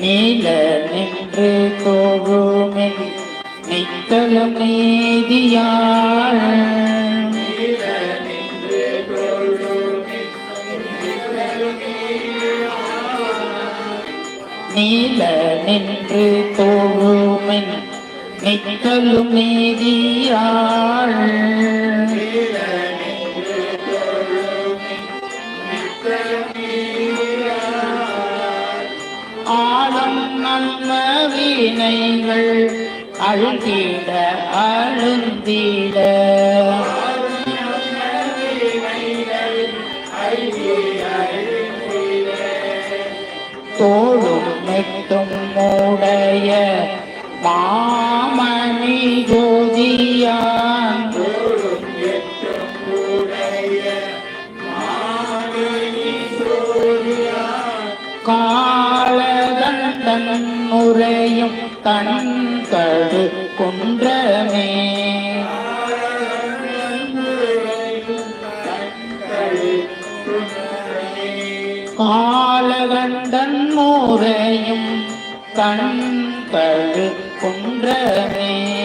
நீல நின்று தோழுமின் நித்தலும் நீதியாள். நீல நின்று தோழுமின் நித்தலும் ஆன்ம ஆழம் வீணைகள் அழுந்திட அழுந்திட. தோளும் மெட்டும் மூடைய மாமணி ஜோதியான். கா தன்னுரையும் தன் கடு கொன்றமே. காலகண்டன் உரையும் தன் கழு கொன்றமே.